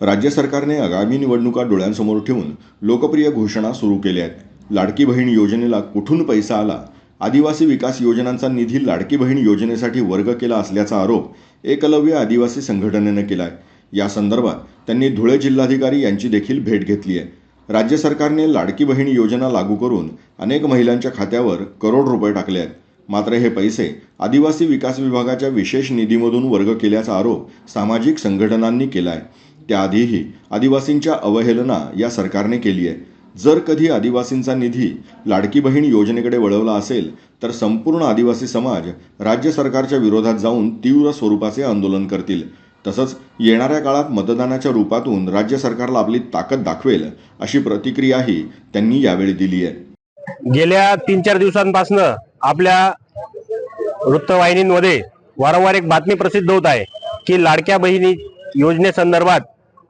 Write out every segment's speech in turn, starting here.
राज्य सरकारने आगामी निवडणुका डोळ्यांसमोर ठेवून लोकप्रिय घोषणा सुरू केल्या आहेत. लाडकी बहीण योजनेला कुठून पैसा आला? आदिवासी विकास योजनांचा निधी लाडकी बहीण योजनेसाठी वर्ग केला असल्याचा आरोप एकलव्य आदिवासी संघटनेनं केला आहे या संदर्भात त्यांनी धुळे जिल्हाधिकारी यांची देखील भेट घेतली आहे. राज्य सरकारने लाडकी बहीण योजना लागू करून अनेक महिलांच्या खात्यावर करोड रुपये टाकले आहेत. मात्र हे पैसे आदिवासी विकास विभागाच्या विशेष निधीमधून वर्ग केल्याचा आरोप सामाजिक संघटनांनी केला आहे त्याआधीही आदिवासींच्या अवहेलना या सरकारने केली आहे. जर कधी आदिवासींचा निधी लाडकी बहीण योजनेकडे वळवला असेल तर संपूर्ण आदिवासी समाज राज्य सरकारच्या विरोधात जाऊन तीव्र स्वरूपाचे आंदोलन करतील. तसंच येणाऱ्या काळात मतदानाच्या रूपातून राज्य सरकारला आपली ताकद दाखवेल अशी प्रतिक्रियाही त्यांनी यावेळी दिली आहे. गेल्या तीन चार दिवसांपासून आपल्या वृत्तवाहिनींमध्ये वारंवार एक बातमी प्रसिद्ध होत आहे की लाडक्या बहिणी योजनेसंदर्भात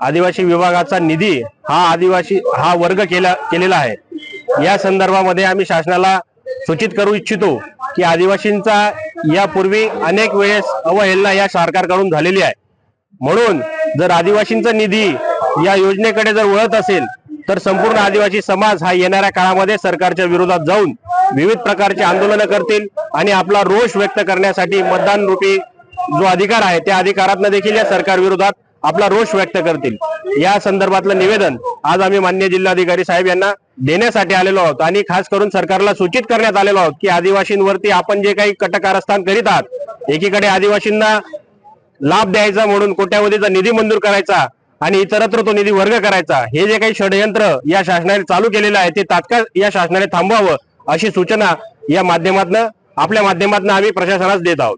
आदिवासी विभागाचा निधी हा आदिवासी हा वर्ग केला केलेला आहे. या संदर्भामध्ये आम्ही शासनाला सूचित करू इच्छितो की आदिवासींचा यापूर्वी अनेक वेळेस अवहेलना या सरकारकडून झालेली आहे. म्हणून जर आदिवासींचा निधी या योजनेकडे जर वळत असेल तर संपूर्ण आदिवासी समाज हा येणाऱ्या काळामध्ये सरकारच्या विरोधात जाऊन विविध प्रकारचे आंदोलनं करतील आणि आपला रोष व्यक्त करण्यासाठी मतदान रूपी जो अधिकार आहे त्या अधिकारातनं देखील या सरकार विरोधात आपला रोष व्यक्त करतील. या संदर्भातलं निवेदन आज आम्ही मान्य जिल्हाधिकारी साहेब यांना देण्यासाठी आलेलो आहोत. आणि खास करून सरकारला सूचित करण्यात आलेलो आहोत की आदिवासींवरती आपण जे काही कटकारस्थान करीत आहात एकीकडे आदिवासींना लाभ द्यायचा म्हणून कोट्यावधीचा निधी मंजूर करायचा आणि इतरत्र तो निधी वर्ग करायचा हे जे काही षडयंत्र या शासनाने चालू केलेलं आहे ते तात्काळ या शासनाने थांबवावं अशी सूचना या माध्यमातून आपल्या माध्यमातून आम्ही प्रशासनास देत आहोत.